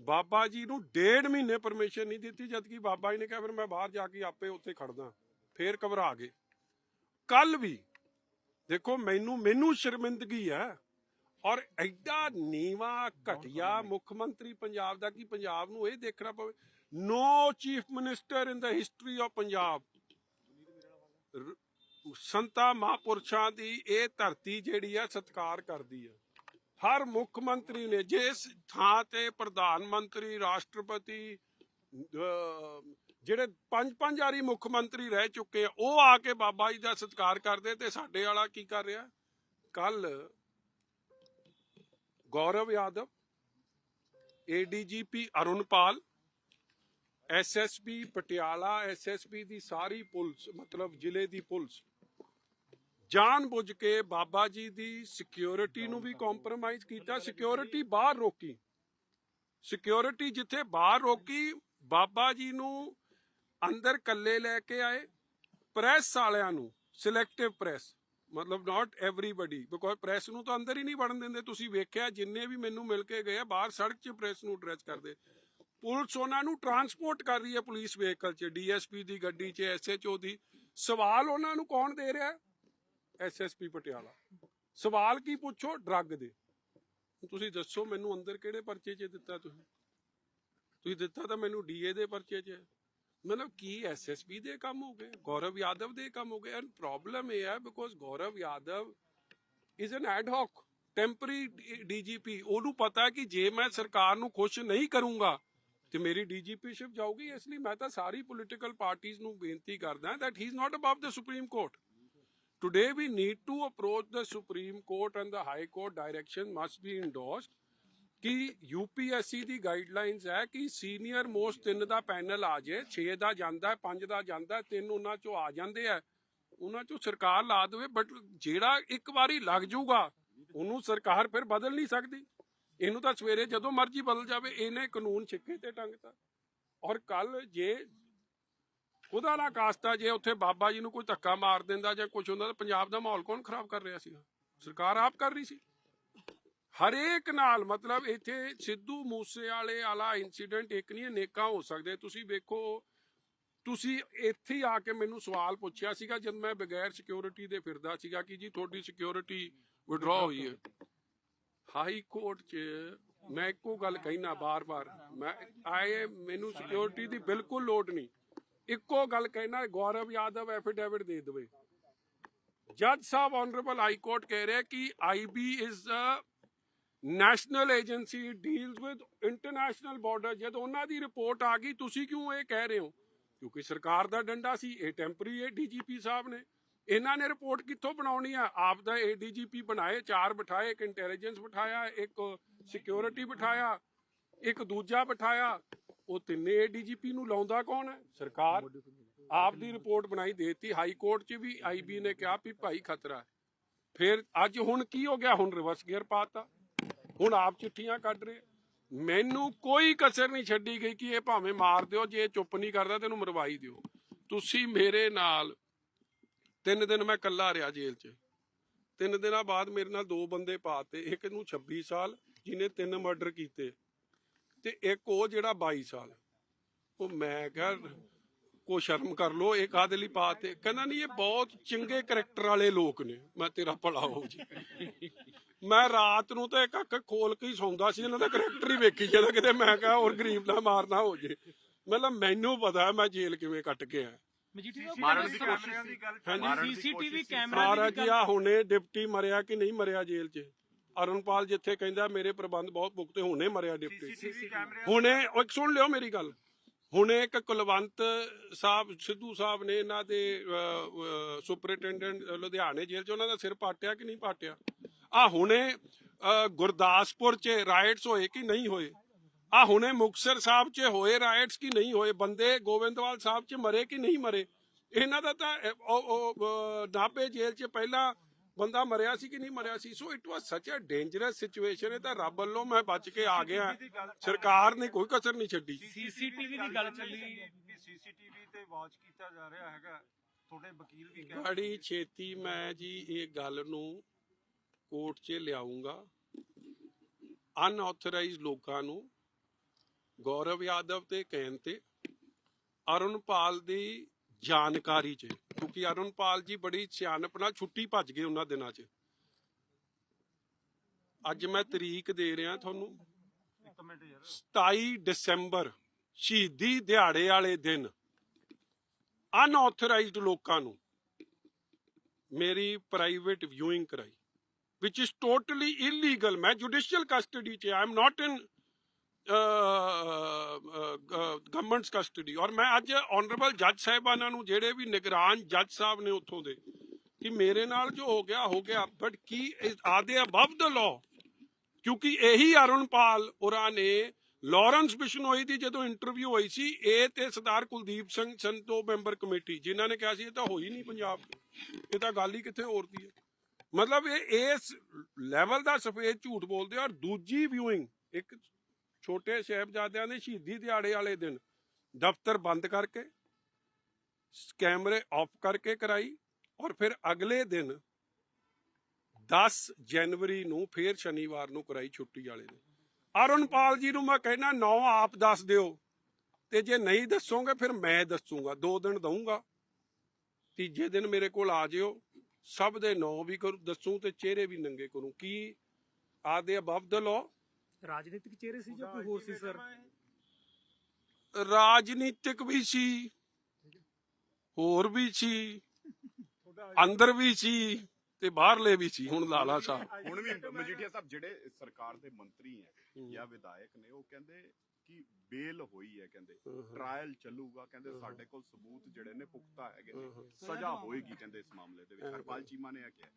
ਬਾਬਾ ਜੀ ਨੂੰ ਡੇਢ ਮਹੀਨੇ ਪਰਮਿਸ਼ਨ ਨਹੀਂ ਦਿੱਤੀ ਜਦ ਕਿ ਬਾਬਾ ਜੀ ਨੇ ਕਿਹਾ ਫਿਰ ਮੈਂ ਬਾਹਰ ਜਾ ਕੇ ਆਪੇ ਉੱਥੇ ਖੜਦਾ ਫੇਰ ਘਬਰਾ ਗਏ। ਕੱਲ ਵੀ ਦੇਖੋ ਮੈਨੂੰ ਮੈਨੂੰ ਸ਼ਰਮਿੰਦਗੀ ਹੈ ਔਰ ਐਡਾ ਨੀਵਾ ਘਟਿਆ ਮੁੱਖ ਮੰਤਰੀ ਪੰਜਾਬ ਦਾ ਕਿ ਪੰਜਾਬ ਨੂੰ ਇਹ ਦੇਖਣਾ ਪਵੇ। No chief minister in the history of Punjab ਸੰਤਾਂ ਮਹਾਂਪੁਰਸ਼ਾਂ ਦੀ ਇਹ ਧਰਤੀ ਜਿਹੜੀ ਆ ਸਤਿਕਾਰ ਕਰਦੀ ਆ ਹਰ ਮੁੱਖ ਮੰਤਰੀ ਨੇ ਜਿਸ ਥਾਂ ਤੇ ਪ੍ਰਧਾਨ ਮੰਤਰੀ, ਰਾਸ਼ਟਰਪਤੀ ਜਿਹੜੇ ਪੰਜ ਪੰਜ ਵਾਰੀ ਮੁੱਖ ਮੰਤਰੀ ਰਹਿ ਚੁੱਕੇ ਆ, ਉਹ ਆ ਕੇ ਬਾਬਾ ਜੀ ਦਾ ਸਤਿਕਾਰ ਕਰਦੇ ਤੇ ਸਾਡੇ ਵਾਲਾ ਕੀ ਕਰ ਰਿਹਾ? ਕੱਲ Gaurav Yadav ADGP Arunpal SSP Patiala SSP ਦੀ ਸਾਰੀ ਪੁਲਿਸ, ਮਤਲਬ ਜ਼ਿਲ੍ਹੇ ਦੀ ਪੁਲਿਸ ਜਾਣ ਬੁੱਝ ਕੇ ਬਾਬਾ ਜੀ ਦੀ ਸਿਕਿਉਰਿਟੀ ਨੂੰ ਵੀ ਕੰਪਰੋਮਾਈਜ਼ ਕੀਤਾ ਸਿਕਿਉਰਿਟੀ ਬਾਹਰ ਰੋਕੀ। ਸਿਕਿਉਰਿਟੀ ਜਿੱਥੇ ਬਾਹਰ ਰੋਕੀ, ਬਾਬਾ ਜੀ ਨੂੰ ਅੰਦਰ ਕੱਲੇ ਲੈ ਕੇ ਆਏ ਪ੍ਰੈਸ ਵਾਲਿਆਂ ਨੂੰ ਸਿਲੈਕਟਿਵ ਪ੍ਰੈਸ ਮਤਲਬ ਨਾਟ ਐਵਰੀਬਾਡੀ ਬਿਕੋਜ਼ ਪ੍ਰੈਸ ਨੂੰ ਤਾਂ ਅੰਦਰ ਹੀ ਨਹੀਂ ਵੜਨ ਦਿੰਦੇ। ਤੁਸੀਂ ਵੇਖਿਆ, ਜਿੰਨੇ ਵੀ ਮੈਨੂੰ ਮਿਲ ਕੇ ਗਏ ਬਾਹਰ ਸੜਕ 'ਚ ਪ੍ਰੈਸ ਨੂੰ ਐਡਰੈਸ ਕਰਦੇ। ਪੁਲਿਸ ਉਹਨਾਂ ਨੂੰ ਟਰਾਂਸਪੋਰਟ ਕਰ ਰਹੀ ਹੈ, ਪੁਲਿਸ ਵਹੀਕਲ 'ਚ, ਡੀਐਸਪੀ ਦੀ ਗੱਡੀ 'ਚ ਐਸਐਚਓ ਦੀ। ਸਵਾਲ ਉਹਨਾਂ ਨੂੰ ਕੌਣ ਦੇ ਰਿਹਾ? ਐਸਐਸਪੀ ਪਟਿਆਲਾ। ਸਵਾਲ ਕੀ ਪੁੱਛੋ? ਡਰੱਗ ਦੇ। ਤੁਸੀਂ ਦੱਸੋ ਮੈਨੂੰ ਅੰਦਰ ਕਿਹੜੇ ਪਰਚੇ 'ਚ ਦਿੱਤਾ ਤੁਸੀਂ? ਤੁਸੀਂ ਦਿੱਤਾ ਤਾਂ ਮੈਨੂੰ ਡੀਏ ਦੇ ਪਰਚੇ 'ਚ। ਮਤਲਬ ਕੀ ਐਸਐਸਪੀ ਦੇ ਕੰਮ ਹੋ ਗਏ? ਗੌਰਵ ਯਾਦਵ ਦੇ ਕੰਮ ਹੋ ਗਏ? ਐਂਡ ਪ੍ਰੋਬਲਮ ਇਹ ਹੈ because Gaurav Yadav is an ad hoc temporary DGP ਉਹਨੂੰ ਪਤਾ ਹੈ ਕਿ ਜੇ ਮੈਂ ਸਰਕਾਰ ਨੂੰ ਖੁਸ਼ ਨਹੀਂ ਕਰੂੰਗਾ, ਤੇ ਮੇਰੀ ਡੀਜੀਪੀਸ਼ਿਪ ਜਾਊਗੀ। ਇਸ ਲਈ ਮੈਂ ਤਾਂ ਸਾਰੀ ਪੋਲੀਟੀਕਲ ਪਾਰਟੀਆਂ ਨੂੰ ਬੇਨਤੀ ਕਰਦਾ that he is not above the supreme court today we need to approach the supreme court and the high court direction must be endorsed ਕਿ ਯੂਪੀਐਸਸੀ ਦੀ ਗਾਈਡਲਾਈਨਸ ਹੈ ਕਿ ਸੀਨੀਅਰ ਮੋਸਟ ਤਿੰਨ ਦਾ ਪੈਨਲ ਆ ਜੇ 6 ਦਾ ਜਾਂਦਾ 5 ਦਾ ਜਾਂਦਾ ਤਿੰਨ ਉਹਨਾਂ ਚੋਂ ਆ ਜਾਂਦੇ ਆ ਉਹਨਾਂ ਚੋਂ ਸਰਕਾਰ ਲਾ ਦੇਵੇ ਬਟ ਜਿਹੜਾ ਇੱਕ ਵਾਰੀ ਲੱਗ ਜਾਊਗਾ, ਉਹਨੂੰ ਸਰਕਾਰ ਫਿਰ ਬਦਲ ਨਹੀਂ ਸਕਦੀ। ਇਹਨੂੰ ਤਾਂ ਸਵੇਰੇ ਜਦੋਂ ਮਰਜ਼ੀ ਬਦਲ ਜਾਵੇ, ਇਹਨੇ ਕਾਨੂੰਨ ਛਿੱਕੇ ਤੇ ਟੰਗਤਾ ਔਰ ਕੱਲ ਜੇ ਉਹਦਾ ਨਾ ਕਾਸਤਾ ਜੇ ਉੱਥੇ ਬਾਬਾ ਜੀ ਨੂੰ ਕੋਈ ਧੱਕਾ ਮਾਰ ਦਿੰਦਾ ਜਾਂ ਕੁਝ ਹੁੰਦਾ ਤਾਂ ਪੰਜਾਬ ਦਾ ਮਾਹੌਲ ਕੌਣ ਖਰਾਬ ਕਰ ਰਿਹਾ ਸੀਗਾ? ਸਰਕਾਰ ਆਪ ਕਰ ਰਹੀ ਸੀ। ਹਰੇਕ ਨਾਲ ਮਤਲਬ ਇੱਥੇ ਸਿੱਧੂ ਮੂਸੇ ਵਾਲੇ ਵਾਲਾ ਇਨਸੀਡੈਂਟ ਇੱਕ ਨਹੀਂ, ਅਨੇਕਾਂ ਹੋ ਸਕਦੇ। ਤੁਸੀਂ ਵੇਖੋ, ਤੁਸੀਂ ਇੱਥੇ ਆ ਕੇ ਮੈਨੂੰ ਸਵਾਲ ਪੁੱਛਿਆ ਸੀਗਾ ਜਦ ਮੈਂ ਬਗੈਰ ਸਿਕਿਉਰਿਟੀ ਦੇ ਫਿਰਦਾ ਸੀਗਾ ਕਿ ਜੀ ਤੁਹਾਡੀ ਸਿਕਿਉਰਿਟੀ ਵਿਡਰਾ ਹੋਈ ਹੈ। ਹਾਈ ਕੋਰਟ 'ਚ ਮੈਂ ਇੱਕੋ ਗੱਲ ਕਹਿਣਾ ਬਾਰ-ਬਾਰ। ਮੈਂ, ਆਏ ਮੈਨੂੰ ਸਿਕਿਉਰਿਟੀ ਦੀ ਬਿਲਕੁਲ ਲੋੜ ਨਹੀਂ। ਇੱਕੋ ਗੱਲ ਕਹਿਣਾ ਗੌਰਵ ਯਾਦਵ ਐਫੀਡੇਵਿਟ ਦੇ ਦੇਵੇ। ਜੱਜ ਸਾਹਿਬ ਆਨਰੇਬਲ ਹਾਈ ਕੋਰਟ ਕਹਿ ਰਿਹਾ ਕਿ IB is a national agency deals with international border ਜਦ ਉਹਨਾਂ ਦੀ ਰਿਪੋਰਟ ਆ ਗਈ, ਤੁਸੀਂ ਕਿਉਂ ਇਹ ਕਹਿ ਰਹੇ ਹੋ? ਕਿਉਂਕਿ ਸਰਕਾਰ ਦਾ ਡੰਡਾ ਸੀ, ਇਹ ਟੈਂਪਰਰੀ ਹੈ, ਡੀਜੀਪੀ ਸਾਹਿਬ ਨੇ। ਇਹਨਾਂ ਨੇ ਰਿਪੋਰਟ ਕਿੱਥੋਂ ਬਣਾਉਣੀ ਆ? ਆਪ ਦਾ ਇਹ ਏਡੀਜੀਪੀ ਬਣਾਏ, ਚਾਰ ਬਿਠਾਏ, ਇੱਕ ਇੰਟੈਲੀਜੈਂਸ ਬਿਠਾਇਆ, ਇੱਕ ਸਿਕਿਉਰਿਟੀ ਬਿਠਾਇਆ, ਇੱਕ ਦੂਜਾ ਬਿਠਾਇਆ। ਉਹ ਤਿੰਨੇ ਏਡੀਜੀਪੀ ਨੂੰ ਲਾਉਂਦਾ ਕੌਣ ਹੈ? ਸਰਕਾਰ। ਆਪ ਦੀ ਰਿਪੋਰਟ ਬਣਾਈ ਦੇਤੀ। ਹਾਈ ਕੋਰਟ 'ਚ ਵੀ ਆਈਬੀ ਨੇ ਕਿਹਾ ਵੀ ਭਾਈ ਖਤਰਾ ਹੈ। ਫਿਰ ਅੱਜ ਹੁਣ ਕੀ ਹੋ ਗਿਆ? ਹੁਣ ਰਿਵਰਸ ਗੇਅਰ ਪਾਤਾ। ਹੁਣ ਆਪ ਚਿੱਠੀਆਂ ਕੱਢ ਰਹੇ। ਮੈਨੂੰ ਕੋਈ ਕਸਰ ਨਹੀਂ ਛੱਡੀ ਗਈ ਕਿ ਇਹ ਭਾਵੇਂ ਮਾਰ ਦਿਓ, ਜੇ ਇਹ ਚੁੱਪ ਨਹੀਂ ਕਰਦਾ ਤੈਨੂੰ ਮਰਵਾਈ ਦਿਓ। ਤੁਸੀਂ ਮੇਰੇ ਨਾਲ, ਤਿੰਨ ਦਿਨ ਮੈਂ ਇਕੱਲਾ ਰਿਹਾ ਜੇਲ੍ਹ 'ਚ। ਤਿੰਨ ਦਿਨਾਂ ਬਾਅਦ ਮੇਰੇ ਨਾਲ ਦੋ ਬੰਦੇ ਪਾਤੇ। ਇੱਕ ਨੂੰ 26 ਸਾਲ, ਜਿਹਨੇ ਤਿੰਨ ਮਰਡਰ ਕੀਤੇ। ਤੇ ਇੱਕ ਉਹ ਜਿਹੜਾ 22 ਸਾਲ ਉਹ ਮੈਂ ਕਿਹਾ ਕੋ ਸ਼ਰਮ ਕਰ ਲੋ ਇਹ ਕਾਦੇ ਲਈ ਪਾਤੇ ਕਹਿੰਦਾ ਨਹੀਂ ਇਹ ਬਹੁਤ ਚੰਗੇ ਕਰੈਕਟਰ ਵਾਲੇ ਲੋਕ ਨੇ। ਮੈਂ ਤੇਰਾ ਭਲਾ ਹੋ ਜੀ। ਮੈਂ ਰਾਤ ਨੂੰ ਤਾਂ ਇੱਕ ਅੱਖ ਖੋਲ ਕੇ ਹੀ ਸੌਂਦਾ ਸੀ ਇਹਨਾਂ ਦਾ ਕਰੈਕਟਰ ਹੀ ਵੇਖੀ ਜਾਂਦਾ ਕਿਤੇ ਮੈਂ ਕਿਹਾ ਹੋਰ ਗਰੀਬ ਨਾ ਮਾਰਨਾ ਹੋ ਜੇ। ਮਤਲਬ ਮੈਨੂੰ ਪਤਾ ਹੈ ਮੈਂ ਜੇਲ੍ਹ ਕਿਵੇਂ ਕੱਟ ਕੇ ਆਇਆ। ਮਜੀਠੀ ਮਾਰਨ ਦੀ ਕੋਸ਼ਿਸ਼ ਦੀ ਗੱਲ ਹਾਂਜੀ। ਮਾਰਨ ਦੀ ਸੀਸੀਟੀਵੀ। ਕੈਮਰਾ ਮਹਾਰਾਜ ਜੀ ਆ ਹੁਣੇ ਡਿਪਟੀ ਮਰਿਆ ਕਿ ਨਹੀਂ ਮਰਿਆ ਜੇਲ੍ਹ 'ਚ? ਅਰੁਣਪਾਲ ਜਿੱਥੇ ਕਹਿੰਦਾ ਮੇਰੇ ਪ੍ਰਬੰਧ ਬਹੁਤ ਪੁਖਤੇ ਹੁਣੇ ਮਰਿਆ ਡਿਪਟੀ। ਹੁਣੇ ਉਹ ਇੱਕ ਸੁਣ ਲਿਓ ਮੇਰੀ ਗੱਲ। ਹੁਣੇ ਇੱਕ ਕੁਲਵੰਤ ਸਾਹਿਬ ਸਿੱਧੂ ਸਾਹਿਬ ਨੇ ਇਹਨਾਂ ਦੇ ਸੁਪਰਿੰਟੈਂਡੈਂਟ ਲੁਧਿਆਣੇ ਜੇਲ੍ਹ 'ਚ ਉਹਨਾਂ ਦਾ ਸਿਰ ਪਾਟਿਆ ਕਿ ਨਹੀਂ ਪਾਟਿਆ? ਆ ਹੁਣੇ ਗੁਰਦਾਸਪੁਰ 'ਚ ਰਾਈਟਸ ਹੋਏ ਕਿ ਨਹੀਂ ਹੋਏ? ਆ ਹੁਣੇ ਮੁਕਸਰ ਸਾਹਿਬ 'ਚ ਹੋਏ ਰਾਈਟਸ ਕਿ ਨਹੀਂ ਹੋਏ? ਬੰਦੇ ਗੋਬਿੰਦਵਾਲ ਸਾਹਿਬ 'ਚ ਮਰੇ ਕਿ ਨਹੀਂ ਮਰੇ? ਇਹਨਾਂ ਦਾ ਤਾਂ ਨਾਭੇ ਜੇਲ੍ਹ 'ਚ ਪਹਿਲਾਂ ਬੰਦਾ ਮਰਿਆ ਸੀ ਕਿ ਨਹੀਂ ਮਰਿਆ ਸੀ? ਸੋ ਇਟ ਵਾਸ ਸੱਚ ਅ ਡੇਂਜਰਸ ਸਿਚੁਏਸ਼ਨ ਇਹ ਤਾਂ ਰੱਬ ਵੱਲੋਂ ਮੈਂ ਬਚ ਕੇ ਆ ਗਿਆ। ਸਰਕਾਰ ਨੇ ਕੋਈ ਕਸਰ ਨਹੀਂ ਛੱਡੀ। ਸੀਸੀਟੀਵੀ ਦੀ ਗੱਲ ਚੱਲੀ ਸੀਸੀਟੀਵੀ ਤੇ ਵਾਚ ਕੀਤਾ ਜਾ ਰਿਹਾ ਹੈਗਾ। ਤੁਹਾਡੇ ਵਕੀਲ ਵੀ ਕਹਿ ਬੜੀ ਛੇਤੀ ਮੈਂ ਜੀ ਇਹ ਗੱਲ ਨੂੰ ਕੋਰਟ 'ਚ ਲਿਆਉਂਗਾ ਅਨਆਥੋਰਾਈਜ਼ਡ ਲੋਕਾਂ ਨੂੰ ਗੌਰਵ ਯਾਦਵ ਤੇ ਕਹਿਣ ਤੇ ਅਰੁਣਪਾਲ ਦੀ ਜਾਣਕਾਰੀ 'ਚ। ਕਿਉਂਕਿ ਅਰੁਣਪਾਲ ਜੀ ਬੜੀ ਸਿਆਣਪ ਨਾਲ ਛੁੱਟੀ ਭੱਜ ਗਏ ਉਹਨਾਂ ਦਿਨਾਂ 'ਚ। ਅੱਜ ਮੈਂ ਤਰੀਕ ਦੇ ਰਿਹਾ ਤੁਹਾਨੂੰ। 27 ਦਸੰਬਰ, ਸ਼ਹੀਦੀ ਦਿਹਾੜੇ ਵਾਲੇ ਦਿਨ। ਅਨਆਥੋਰਾਈਜ਼ਡ ਲੋਕਾਂ ਨੂੰ ਮੇਰੀ ਪ੍ਰਾਈਵੇਟ ਵਿਊਇੰਗ ਕਰਾਈ, which is totally illegal ਮੈਂ ਜੁਡੀਸ਼ੀਅਲ ਕਸਟਡੀ ਚ ਆਈ ਨਾਟ ਇਨ ਗਵਰਨਮੈਂਟਸ ਕਸਟਡੀ ਔਰ ਮੈਂ ਅੱਜ ਆਨਰੇਬਲ ਜੱਜ ਸਾਹਿਬਾਨਾਂ ਨੂੰ, ਜਿਹੜੇ ਵੀ ਨਿਗਰਾਨ ਜੱਜ ਸਾਹਿਬ ਨੇ ਉੱਥੋਂ ਦੇ, ਕਿ ਮੇਰੇ ਨਾਲ ਜੋ ਹੋ ਗਿਆ ਹੋ ਗਿਆ ਬਟ ਕੀ ਆਦੇ ਅਬਵ ਦ ਲਾਅ ਕਿਉਂਕਿ ਇਹੀ ਅਰੁਣਪਾਲ ਹੋਰਾਂ ਨੇ ਲਾਰੈਂਸ ਬਿਸ਼ਨੋਈ ਦੀ ਜਦੋਂ ਇੰਟਰਵਿਊ ਹੋਈ ਸੀ, ਇਹ ਤੇ ਸਰਦਾਰ ਕੁਲਦੀਪ ਸਿੰਘ ਸੰਤੋ ਮੈਂਬਰ ਕਮੇਟੀ ਜਿਨ੍ਹਾਂ ਨੇ ਕਿਹਾ ਸੀ, ਇਹ ਤਾਂ ਹੋਈ ਨਹੀਂ ਪੰਜਾਬ ਇਹ ਤਾਂ ਗੱਲ ਹੀ ਕਿੱਥੇ ਹੋਰ ਦੀ ਹੈ। ਮਤਲਬ ਇਹ ਇਸ ਲੈਵਲ ਦਾ ਸਫੇਦ ਝੂਠ ਬੋਲਦੇ ਔਰ ਦੂਜੀ ਵਿਊਇੰਗ ਇੱਕ ਛੋਟੇ ਸਾਹਿਬਜ਼ਾਦਿਆਂ ਦੇ ਸ਼ਹੀਦੀ ਦਿਹਾੜੇ ਵਾਲੇ ਦਿਨ ਦਫ਼ਤਰ ਬੰਦ ਕਰਕੇ, ਕੈਮਰੇ ਆਫ ਕਰਕੇ ਕਰਾਈ ਔਰ ਫਿਰ ਅਗਲੇ ਦਿਨ 10 ਜਨਵਰੀ ਨੂੰ ਫੇਰ ਸ਼ਨੀਵਾਰ ਨੂੰ ਕਰਾਈ ਛੁੱਟੀ ਵਾਲੇ ਨੇ ਅਰੁਣਪਾਲ ਜੀ ਨੂੰ ਮੈਂ ਕਹਿਣਾ ਨੌ ਆਪ ਦੱਸ ਦਿਓ ਤੇ ਜੇ ਨਹੀਂ ਦੱਸੋਗੇ ਫਿਰ ਮੈਂ ਦੱਸੂਗਾ, ਦੋ ਦਿਨ ਦਊਂਗਾ। ਤੀਜੇ ਦਿਨ ਮੇਰੇ ਕੋਲ ਆ ਜਿਓ, ਸਭ ਦੇ ਨੌ ਵੀ ਕਰੂ, ਦੱਸੂ ਤੇ ਚਿਹਰੇ ਵੀ ਨੰਗੇ ਕਰੂੰ, ਕੀ ਆਦੇ ਅਬਵ ਦ ਲਾਅ ਰਾਜਨੀਤਿਕ ਚਿਹਰੇ ਸੀ ਜਾਂ ਕੋਈ ਹੋਰ ਸੀ ਸਰ? ਰਾਜਨੀਤਿਕ ਵੀ ਸੀ ਹੋਰ ਵੀ ਸੀ ਅੰਦਰ ਵੀ ਸੀ ਤੇ ਬਾਹਰਲੇ ਵੀ ਸੀ ਹੁਣ ਲਾਲਾ ਸਾਹਿਬ। ਹੁਣ ਵੀ ਮਜੀਠੀਆ ਸਾਹਿਬ ਜਿਹੜੇ ਸਰਕਾਰ ਦੇ ਮੰਤਰੀ ਹੈ ਜਾਂ ਵਿਧਾਇਕ ਨੇ ਉਹ ਕਹਿੰਦੇ ਕਿ ਬੇਲ ਹੋਈ ਹੈ ਕਹਿੰਦੇ ਟ੍ਰਾਇਲ ਚੱਲੂਗਾ ਕਹਿੰਦੇ ਸਾਡੇ ਕੋਲ ਸਬੂਤ ਜਿਹੜੇ ਨੇ ਪੁਖਤਾ ਹੈਗੇ ਨੇ ਸਜ਼ਾ ਹੋਏਗੀ ਕਹਿੰਦੇ ਇਸ ਮਾਮਲੇ ਦੇ ਵਿੱਚ। ਹਰਪਾਲ ਚੀਮਾ ਨੇ ਇਹ ਕਿਹਾ।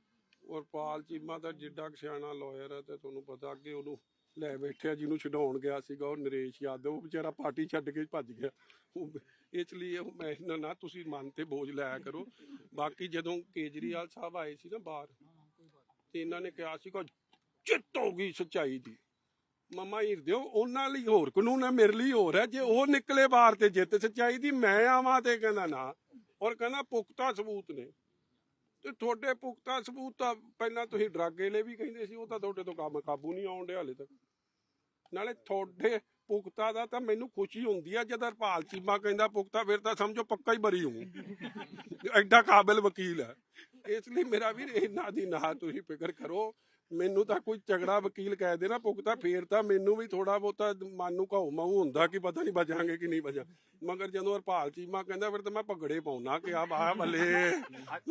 ਔਰ ਪਾਲ ਚੀਮਾ ਦਾ ਜਿੱਡਾ ਕੁ ਸਿਆਣਾ ਲਾਇਰ ਹੈ ਤੇ ਤੁਹਾਨੂੰ ਪਤਾ ਅੱਗੇ ਉਹਨੂੰ ਲੈ ਬੈਠਿਆ, ਜਿਹਨੂੰ ਛਡਾਉਣ ਗਿਆ ਸੀਗਾ, ਉਹ ਨਰੇਸ਼ ਯਾਦਵ, ਉਹ ਵਿਚਾਰਾ ਪਾਰਟੀ ਛੱਡ ਕੇ ਭੱਜ ਗਿਆ। ਉਹ ਇਸ ਲਈ ਉਹ ਮੈਂ ਨਾ- ਨਾ ਤੁਸੀਂ ਮਨ ਤੇ ਬੋਝ ਲਾਇਆ ਕਰੋ। ਬਾਕੀ ਜਦੋਂ ਕੇਜਰੀਵਾਲ ਸਾਹਿਬ ਆਏ ਸੀ ਨਾ ਬਾਹਰ, ਤੇ ਇਹਨਾਂ ਨੇ ਕਿਹਾ ਸੀਗਾ ਜਿੱਤ ਹੋ ਗਈ ਸਚਾਈ ਦੀ। ਮਮਾ ਹਿਰਦਿਓ ਉਹਨਾਂ ਲਈ ਹੋਰ ਕਾਨੂੰਨ ਹੈ, ਮੇਰੇ ਲਈ ਹੋਰ ਹੈ। ਜੇ ਉਹ ਨਿਕਲੇ ਬਾਹਰ ਤੇ ਜਿੱਤ ਸੱਚਾਈ ਦੀ, ਮੈਂ ਆਵਾਂ ਤੇ ਕਹਿੰਦਾ ਨਾ। ਔਰ ਕਹਿੰਦਾ, ਪੁਖਤਾ ਸਬੂਤ ਨੇ। ਤੇ ਤੁਹਾਡੇ ਪੁਖਤਾ ਸਬੂਤ ਤਾਂ ਪਹਿਲਾਂ ਤੁਸੀਂ ਡਰੱਗ ਵਾਲੇ ਵੀ ਕਹਿੰਦੇ ਸੀ, ਉਹ ਤਾਂ ਤੁਹਾਡੇ ਤੋਂ ਕੰਮ ਕਾਬੂ ਨਹੀਂ ਆਉਣ ਡਿਆ ਹਲੇ ਤੱਕ। ਨਾਲੇ ਤੁਹਾਡੇ ਪੁਖਤਾ ਦਾ ਤਾਂ ਮੈਨੂੰ ਖੁਸ਼ੀ ਹੁੰਦੀ ਆ, ਜਦ ਹਰਪਾਲ ਚੀਮਾ ਕਹਿੰਦਾ, ਪੁਖਤਾ, ਫਿਰ ਤਾਂ ਸਮਝੋ ਪੱਕਾ ਹੀ ਬਰੀ ਹੂੰ। ਐਡਾ ਕਾਬਿਲ ਵਕੀਲ ਹੈ ਇਸ ਲਈ ਮੇਰਾ ਵੀ ਇਹਨਾਂ ਦੀ ਨਾ ਤੁਸੀਂ ਫਿਕਰ ਕਰੋ। ਮੈਨੂੰ ਤਾਂ ਕੋਈ ਝਗੜਾ ਵਕੀਲ ਕਹਿ ਦੇ ਨਾ ਪੁਖਤਾ ਫੇਰ ਤਾਂ ਮੈਨੂੰ ਵੀ ਥੋੜਾ ਬਹੁਤਾ ਮਨ ਨੂੰ ਘਾਉ ਮਾਉ ਹੁੰਦਾ ਕਿ ਪਤਾ ਨਹੀਂ ਬਚਾਂਗੇ ਕਿ ਨਹੀਂ ਬਚਾਂ ਮਗਰ ਜਦੋਂ ਹਰਪਾਲ ਚੀਮਾ ਕਹਿੰਦਾ ਫਿਰ ਤਾਂ ਮੈਂ ਪਗੜੇ ਪਾਉਣਾ ਕਿ ਆ ਬਾਹ ਬੱਲੇ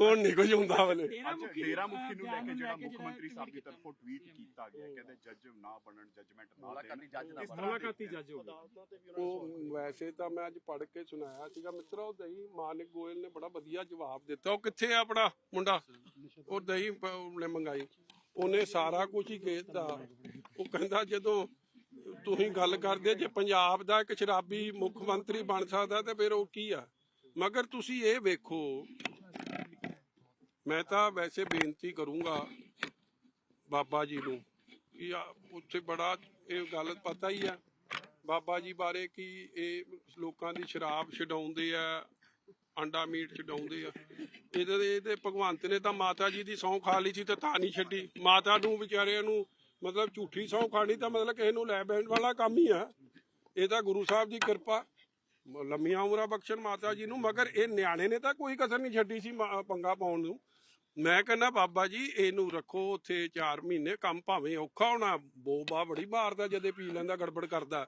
ਹੁਣ ਨਹੀਂ ਕੁਝ ਹੁੰਦਾ ਬੱਲੇ ਡੇਰਾ ਮੁਖੀ ਨੂੰ ਲੈ ਕੇ ਜਿਹੜਾ ਮੁੱਖ ਮੰਤਰੀ ਸਾਹਿਬ ਦੀ ਤਰਫੋਂ ਟਵੀਟ ਕੀਤਾ ਗਿਆ ਕਹਿੰਦੇ ਜੱਜ ਨਾ ਬਣਨ ਜੱਜਮੈਂਟ ਨਾ ਦੇਣ। ਇਸ ਤਰ੍ਹਾਂ ਮੁਲਾਕਾਤੀ ਜੱਜ ਹੋ ਗਏ ਉਹ ਵੈਸੇ ਤਾਂ ਮੈਂ ਅੱਜ ਪੜ੍ਹ ਕੇ ਸੁਣਾਇਆ ਸੀਗਾ ਮਿੱਤਰੋ ਦਹੀਂ ਮਾਨਿਕ ਗੋਇਲ ਨੇ ਬੜਾ ਵਧੀਆ ਜਵਾਬ ਦਿੱਤਾ। ਉਹ ਕਿੱਥੇ ਆ ਆਪਣਾ ਮੁੰਡਾ? ਉਹ ਦਹੀਂ ਉਹਨੇ ਮੰਗਾਈ। ਉਹਨੇ ਸਾਰਾ ਕੁਝ ਹੀ ਕਹਿਤਾ। ਉਹ ਕਹਿੰਦਾ, ਜਦੋਂ ਤੁਸੀਂ ਗੱਲ ਕਰਦੇ ਜੇ ਪੰਜਾਬ ਦਾ ਇੱਕ ਸ਼ਰਾਬੀ ਮੁੱਖ ਮੰਤਰੀ ਬਣ ਸਕਦਾ ਤੇ ਫਿਰ ਉਹ ਕੀ ਆ? ਮਗਰ ਤੁਸੀਂ ਇਹ ਵੇਖੋ, ਮੈਂ ਤਾਂ ਵੈਸੇ ਬੇਨਤੀ ਕਰੂੰਗਾ ਬਾਬਾ ਜੀ ਨੂੰ ਕਿ ਉੱਥੇ ਬੜਾ ਇਹ ਗੱਲ ਪਤਾ ਹੀ ਆ। ਬਾਬਾ ਜੀ ਬਾਰੇ ਕਿ ਇਹ ਲੋਕਾਂ ਦੀ ਸ਼ਰਾਬ ਛਡਾਉਂਦੇ ਆ ਅੰਡਾ ਮੀਟ ਛਡਾਉਂਦੇ ਆ। ਇਹਦੇ ਇਹਦੇ ਭਗਵੰਤ ਨੇ ਤਾਂ ਮਾਤਾ ਜੀ ਦੀ ਸੌਂ ਖਾ ਲਈ ਸੀ ਤੇ ਤਾਂ ਨਹੀਂ ਛੱਡੀ। ਮਾਤਾ ਨੂੰ ਵਿਚਾਰਿਆਂ ਨੂੰ ਮਤਲਬ ਝੂਠੀ ਸੌਂ ਖਾਣੀ ਤਾਂ ਮਤਲਬ ਕਿਸੇ ਨੂੰ ਲੈ ਬੈਣ ਵਾਲਾ ਕੰਮ ਹੀ ਆ। ਇਹ ਤਾਂ ਗੁਰੂ ਸਾਹਿਬ ਦੀ ਕਿਰਪਾ। ਲੰਮੀਆਂ ਉਮਰਾਂ ਬਖਸ਼ਣ ਮਾਤਾ ਜੀ ਨੂੰ, ਮਗਰ ਇਹ ਨਿਆਣੇ ਨੇ ਤਾਂ ਕੋਈ ਕਸਰ ਨਹੀਂ ਛੱਡੀ ਸੀ ਪੰਗਾ ਪਾਉਣ ਨੂੰ। ਮੈਂ ਕਹਿੰਦਾ, ਬਾਬਾ ਜੀ, ਇਹਨੂੰ ਰੱਖੋ ਉੱਥੇ 4 ਮਹੀਨੇ, ਕੰਮ ਭਾਵੇਂ ਔਖਾ ਹੋਣਾ, ਬੋਬਾ ਬੜੀ ਮਾਰਦਾ, ਜਦੇ ਪੀ ਲੈਂਦਾ, ਗੜਬੜ ਕਰਦਾ।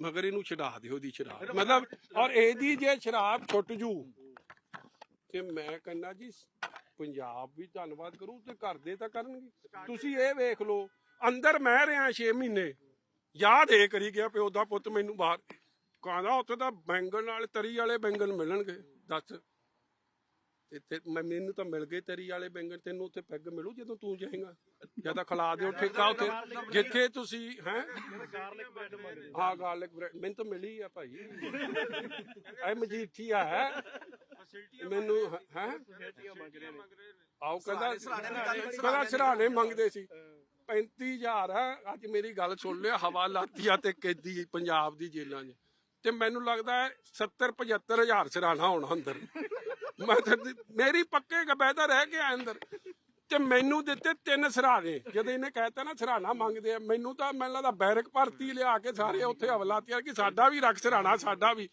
ਮਗਰ ਇਹਨੂੰ ਛਡਾ ਦਿਓ ਦੀ ਸ਼ਰਾਬ। ਮਤਲਬ ਔਰ ਇਹਦੀ ਜੇ ਸ਼ਰਾਬ ਛੁੱਟ ਜੂ ਤੇ ਮੈਂ ਕਹਿੰਦਾ ਜੀ ਪੰਜਾਬ ਵੀ ਧੰਨਵਾਦ ਕਰੂ ਤੇ ਘਰ ਦੇ ਤਾਂ ਕਰਨਗੇ। ਤੁਸੀਂ ਇਹ ਵੇਖ ਲਓ ਅੰਦਰ ਮੈਂ ਰਿਹਾ 6 ਮਹੀਨੇ ਯਾਦ ਇਹ ਕਰੀ ਗਿਆ ਪਿਓ ਦਾ ਪੁੱਤ ਮੈਨੂੰ ਬਾਹਰ। ਕਹਿੰਦਾ ਉੱਥੇ ਤਾਂ ਬੈਂਗਣ ਨਾਲ ਤਰੀ ਵਾਲੇ ਬੈਂਗਣ ਮਿਲਣਗੇ ਦੱਸ। ਇੱਥੇ ਮੈਂ ਮੈਨੂੰ ਤਾਂ ਮਿਲ ਗਏ ਤਰੀ ਵਾਲੇ ਬੈਂਗਣ ਤੈਨੂੰ ਉੱਥੇ ਪੈਗ ਮਿਲੂ ਜਦੋਂ ਤੂੰ ਜਾਏਗਾ। ਜਾਂ ਤਾਂ ਖਿਲਾ ਦਿਓ ਠੇਕਾ ਉੱਥੇ ਜਿੱਥੇ ਤੁਸੀਂ ਹੈ? ਹਾਂ ਗਾਰਲਿਕ ਬ੍ਰੈਡ ਮੈਨੂੰ ਤਾਂ ਮਿਲੀ ਆ ਭਾਈ। ਇਹ ਮਜੀਠੀਆ ਹੈ। ਮੈਨੂੰ ਹੈ? ਆਓ ਕਹਿੰਦਾ ਕਹਿੰਦਾ ਸਰਾਣੇ ਮੰਗਦੇ ਸੀ। 35000 ਹੈ। ਅੱਜ ਮੇਰੀ ਗੱਲ ਸੁਣ ਲਿਆ ਹਵਾਲਾਤੀਆ ਤੇ ਕੈਦੀ ਪੰਜਾਬ ਦੀ ਜੇਲ੍ਹਾਂ 'ਚ। ਤੇ ਮੈਨੂੰ ਲੱਗਦਾ ਹੈ 70 75000 ਸਰਾਣਾ ਹੋਣਾ ਅੰਦਰ। ਮੈਂ ਤਾਂ- ਮੇਰੀ ਪੱਕੇ ਕਬੈਦਾ ਰਹਿ ਗਿਆ ਅੰਦਰ। ਤੇ ਮੈਨੂੰ ਦਿੱਤੇ ਤਿੰਨ ਸਰਾਣੇ ਜਦੋਂ ਇਹਨੇ ਕਹਿਤਾ ਨਾ ਸਰਾਣਾ ਮੰਗਦੇ ਆ। ਮੈਨੂੰ ਤਾਂ, ਮੈਨੂੰ ਲੱਗਦਾ ਬੈਰਕ ਭਰਤੀ ਲਿਆ ਕੇ ਸਾਰੇ ਉੱਥੇ ਹਵਲਾ ਕਿ ਸਾਡਾ ਵੀ ਰੱਖ ਸਰਾਣਾ ਸਾਡਾ ਵੀ।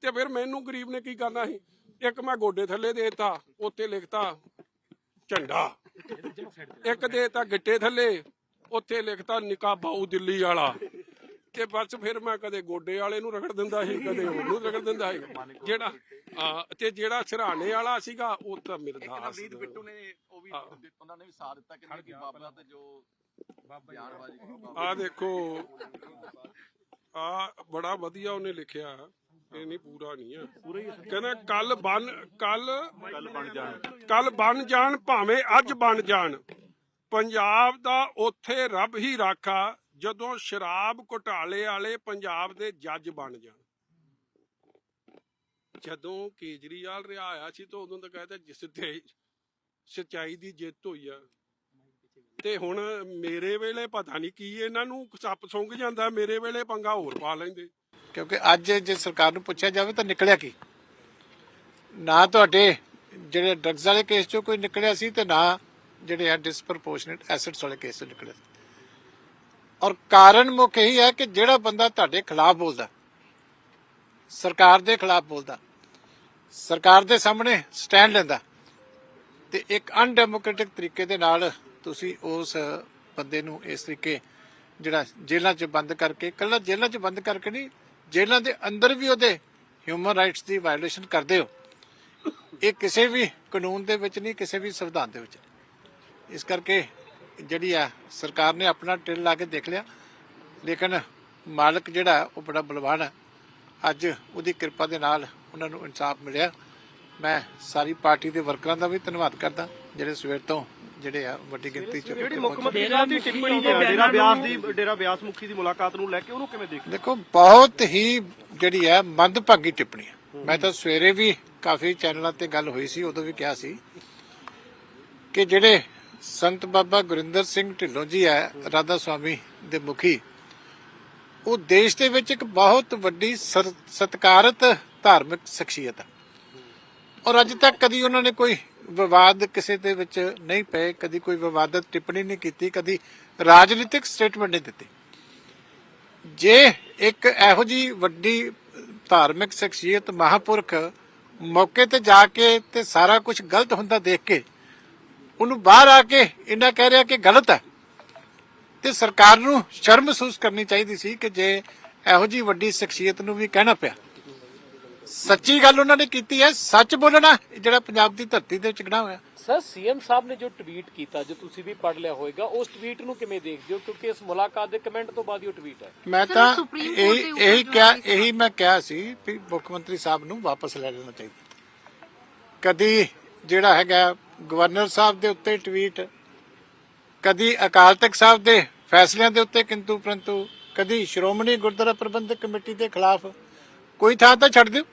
ਤੇ ਫਿਰ ਮੈਨੂੰ ਗਰੀਬ ਨੇ ਕੀ ਕਰਨਾ ਸੀ? ਇੱਕ ਮੈਂ ਗੋਡੇ ਥੱਲੇ ਦੇਤਾ, ਉੱਤੇ ਲਿਖਤਾ, ਝੰਡਾ। ਇੱਕ ਦੇਤਾ ਗਿੱਟੇ ਥੱਲੇ, ਉੱਥੇ ਲਿਖਤਾ, ਨਿਕਾ ਬਾਉ ਦਿੱਲੀ ਵਾਲਾ। ਤੇ ਬਸ ਫਿਰ ਮੈਂ ਕਦੇ ਗੋਡੇ ਵਾਲੇ ਨੂੰ ਰਗੜ ਦਿੰਦਾ ਸੀ, ਕਦੇ ਉਹਨੂੰ ਰਗੜ ਦਿੰਦਾ ਸੀ। ਜਿਹੜਾ ਤੇ ਜਿਹੜਾ ਸਰਾਣੇ ਵਾਲਾ ਸੀਗਾ ਉਹ ਤਾਂ ਇੱਕ ਦਾਸ ਨਵਨੀਤ ਬਿੱਟੂ ਨੇ ਉਹ ਵੀ ਹਾਂ। ਉਹਨਾਂ ਨੇ ਵੀ ਸਾਥ ਦਿੱਤਾ ਕਹਿੰਦੇ ਕਿ ਬਾਬਾ ਤੇ ਜੋ ਬਿਆਨਬਾਜ਼ੀ ਆ ਦੇਖੋ ਆ ਬੜਾ ਵਧੀਆ ਉਹਨੇ ਲਿਖਿਆ। ਇਹ ਨਹੀਂ ਪੂਰਾ ਨਹੀਂ ਆ। ਕਹਿੰਦਾ ਕੱਲ ਬਨ ਕੱਲ ਕੱਲ ਬਣ ਜਾਣ। ਕੱਲ ਬਣ ਜਾਣ ਭਾਵੇਂ ਅੱਜ ਬਣ ਜਾਣ। ਪੰਜਾਬ ਦਾ ਉੱਥੇ ਰੱਬ ਹੀ ਰਾਖਾ ਜਦੋਂ ਸ਼ਰਾਬ ਘੁਟਾਲੇ ਵਾਲੇ ਪੰਜਾਬ ਦੇ ਜੱਜ ਬਣ ਜਾਣ। ਜਦੋਂ ਕੇਜਰੀਵਾਲ ਰਿਹਾ ਆਇਆ ਸੀ ਤਾਂ ਉਦੋਂ ਤਾਂ ਕਹਿੰਦਾ ਜਿਸ ਤੇ ਸਚਾਈ ਦੀ ਜਿੱਤ ਹੋਈ ਆ। ਤੇ ਹੁਣ ਮੇਰੇ ਵੇਲੇ ਪਤਾ ਨਹੀਂ ਕੀ ਇਹਨਾਂ ਨੂੰ ਸੱਪ ਸੁੰਘ ਜਾਂਦਾ, ਮੇਰੇ ਵੇਲੇ ਪੰਗਾ ਹੋਰ ਪਾ ਲੈਂਦੇ। ਕਿਉਂਕਿ ਅੱਜ ਜੇ ਸਰਕਾਰ ਨੂੰ ਪੁੱਛਿਆ ਜਾਵੇ ਤਾਂ ਨਿਕਲਿਆ ਕੀ? ਨਾ ਤੁਹਾਡੇ ਜਿਹੜੇ ਡਰੱਗਸ ਵਾਲੇ ਕੇਸ ਚੋਂ ਕੋਈ ਨਿਕਲਿਆ ਸੀ ਤੇ ਨਾ ਜਿਹੜੇ ਆ ਡਿਸਪਰਪੋਰਸ਼ਨੇਟ ਐਸੈਟਸ ਵਾਲੇ ਕੇਸ ਚੋਂ ਨਿਕਲਿਆ ਔਰ ਕਾਰਨ ਮੁੱਖ ਇਹੀ ਹੈ ਕਿ ਜਿਹੜਾ ਬੰਦਾ ਤੁਹਾਡੇ ਖਿਲਾਫ ਬੋਲਦਾ, ਸਰਕਾਰ ਦੇ ਖਿਲਾਫ ਬੋਲਦਾ ਸਰਕਾਰ ਦੇ ਸਾਹਮਣੇ ਸਟੈਂਡ ਲੈਂਦਾ। ਤੇ ਇੱਕ ਅਨਡੈਮੋਕ੍ਰੈਟਿਕ ਤਰੀਕੇ ਦੇ ਨਾਲ ਤੁਸੀਂ ਉਸ ਬੰਦੇ ਨੂੰ ਇਸ ਤਰੀਕੇ ਜਿਹੜਾ ਜੇਲ੍ਹਾਂ 'ਚ ਬੰਦ ਕਰਕੇ ਕੱਲਾ ਜੇਲ੍ਹਾਂ 'ਚ ਬੰਦ ਕਰਕੇ ਨਹੀਂ, ਜੇਲ੍ਹਾਂ ਦੇ ਅੰਦਰ ਵੀ ਉਹਦੇ ਹਿਊਮਨ ਰਾਈਟਸ ਦੀ ਵਾਇਓਲੇਸ਼ਨ ਕਰਦੇ ਹੋ। ਇਹ ਕਿਸੇ ਵੀ ਕਾਨੂੰਨ ਦੇ ਵਿੱਚ ਨਹੀਂ, ਕਿਸੇ ਵੀ ਸੰਵਿਧਾਨ ਦੇ ਵਿੱਚ ਇਸ ਕਰਕੇ ਜਿਹੜੀ ਆ ਸਰਕਾਰ ਨੇ ਆਪਣਾ ਟਿਲ ਲਾ ਕੇ ਦੇਖ ਲਿਆ। ਲੇਕਿਨ ਮਾਲਕ ਜਿਹੜਾ ਉਹ ਬੜਾ ਬਲਵਾਨ ਹੈ ਅੱਜ ਉਹਦੀ ਕਿਰਪਾ ਦੇ ਨਾਲ ਉਹਨਾਂ ਨੂੰ ਇਨਸਾਫ ਮਿਲਿਆ। ਮੈਂ ਸਾਰੀ ਪਾਰਟੀ ਦੇ ਵਰਕਰਾਂ ਦਾ ਵੀ ਧੰਨਵਾਦ ਕਰਦਾ ਜਿਹੜੇ ਸਵੇਰ ਤੋਂ ਜਿਹੜੇ ਆ ਵੱਡੀ ਗਿਣਤੀ ਚ ਜਿਹੜੀ ਮੁੱਖ। ਮੰਤਰੀ ਸਾਹਿਬ ਦੀ ਟਿੱਪਣੀ ਹੈ ਡੇਰਾ ਬਿਆਸ ਦੀ ਡੇਰਾ ਬਿਆਸ ਮੁਖੀ ਦੀ ਮੁਲਾਕਾਤ ਨੂੰ ਲੈ ਕੇ ਉਹਨੂੰ ਕਿਵੇਂ ਦੇਖਦੇ? ਦੇਖੋ ਬਹੁਤ ਹੀ ਜਿਹੜੀ ਹੈ ਮੰਦਭਾਗੀ ਟਿੱਪਣੀ ਹੈ। ਮੈਂ ਤਾਂ ਸਵੇਰੇ ਵੀ ਕਾਫੀ ਚੈਨਲਾਂ ਤੇ ਗੱਲ ਹੋਈ ਸੀ ਉਦੋਂ ਵੀ ਕਿਹਾ ਸੀ ਕਿ ਜਿਹੜੇ ਸੰਤ ਬਾਬਾ ਗੁਰਿੰਦਰ ਸਿੰਘ ਢਿੱਲੋਂ ਜੀ ਹੈ। ਰਾਧਾ ਸੁਆਮੀ ਦੇ ਮੁਖੀ ਉਹ ਦੇਸ਼ ਦੇ ਵਿੱਚ ਇੱਕ ਬਹੁਤ ਵੱਡੀ ਸਤਿਕਾਰਤ ਧਾਰਮਿਕ ਸ਼ਖਸੀਅਤ। ਹੈ ਔਰ ਅੱਜ ਤੱਕ ਕਦੀ ਉਹਨਾਂ ਨੇ ਕੋਈ ਵਿਵਾਦ ਕਿਸੇ ਦੇ ਵਿੱਚ ਨਹੀਂ ਪਏ, ਕਦੀ ਕੋਈ ਵਿਵਾਦਤ ਟਿੱਪਣੀ ਨਹੀਂ ਕੀਤੀ, ਕਦੀ ਰਾਜਨੀਤਿਕ ਸਟੇਟਮੈਂਟ ਨਹੀਂ ਦਿੱਤੀ। ਜੇ ਇੱਕ ਇਹੋ ਜੀ ਵੱਡੀ ਧਾਰਮਿਕ ਸ਼ਖਸੀਅਤ ਮਹਾਪੁਰਖ ਮੌਕੇ ਤੇ ਜਾ ਕੇ ਤੇ ਸਾਰਾ ਕੁਝ ਗਲਤ ਹੁੰਦਾ ਦੇਖ ਕੇ ਉਹਨੂੰ ਬਾਹਰ ਆ ਕੇ ਇਹਨਾਂ ਕਹਿ ਰਿਹਾ ਕਿ ਗਲਤ ਹੈ, ਤੇ ਸਰਕਾਰ ਨੂੰ ਸ਼ਰਮ ਮਹਿਸੂਸ ਕਰਨੀ ਚਾਹੀਦੀ ਸੀ ਕਿ ਜੇ ਇਹੋ ਜੀ ਵੱਡੀ ਸ਼ਖਸੀਅਤ ਨੂੰ ਵੀ ਕਹਿਣਾ ਪਿਆ। ਸੱਚੀ ਗੱਲ ਉਹਨਾਂ ਨੇ ਕੀਤੀ ਹੈ ਸੱਚ ਬੋਲਣਾ ਜਿਹੜਾ ਪੰਜਾਬ ਦੀ ਧਰਤੀ ਦੇ ਵਿੱਚ ਗਣਾ ਹੋਇਆ। ਸਰ ਸੀਐਮ ਸਾਹਿਬ ਨੇ ਜੋ ਟਵੀਟ ਕੀਤਾ ਜੋ ਤੁਸੀਂ ਵੀ ਪੜ੍ਹ ਲਿਆ ਹੋਵੇਗਾ ਉਸ ਟਵੀਟ ਨੂੰ ਕਿਵੇਂ ਦੇਖਦੇ ਹੋ? ਕਿਉਂਕਿ ਇਸ ਮੁਲਾਕਾਤ ਦੇ ਕਮੈਂਟ ਤੋਂ ਬਾਅਦ ਹੀ ਉਹ ਟਵੀਟ ਹੈ। ਮੈਂ ਤਾਂ ਇਹੀ ਇਹੀ ਕਿਹਾ ਹੈ- ਇਹੀ ਮੈਂ ਕਿਹਾ ਸੀ ਵੀ ਮੁੱਖ ਮੰਤਰੀ ਸਾਹਿਬ ਨੂੰ ਵਾਪਸ ਲੈ ਲੈਣਾ ਚਾਹੀਦਾ। ਕਦੀ ਜਿਹੜਾ ਹੈਗਾ ਗਵਰਨਰ ਸਾਹਿਬ ਦੇ ਉੱਤੇ ਟਵੀਟ ਕਦੀ ਅਕਾਲ ਤਖਤ ਸਾਹਿਬ ਦੇ ਫੈਸਲਿਆਂ ਦੇ ਉੱਤੇ ਕਿੰਤੂ ਪਰੰਤੂ ਕਦੀ ਸ਼੍ਰੋਮਣੀ ਗੁਰਦੁਆਰਾ ਪ੍ਰਬੰਧਕ ਕਮੇਟੀ ਦੇ ਖਿਲਾਫ ਕੋਈ ਥਾਂ ਤਾਂ ਛੱਡ ਦਿਓ।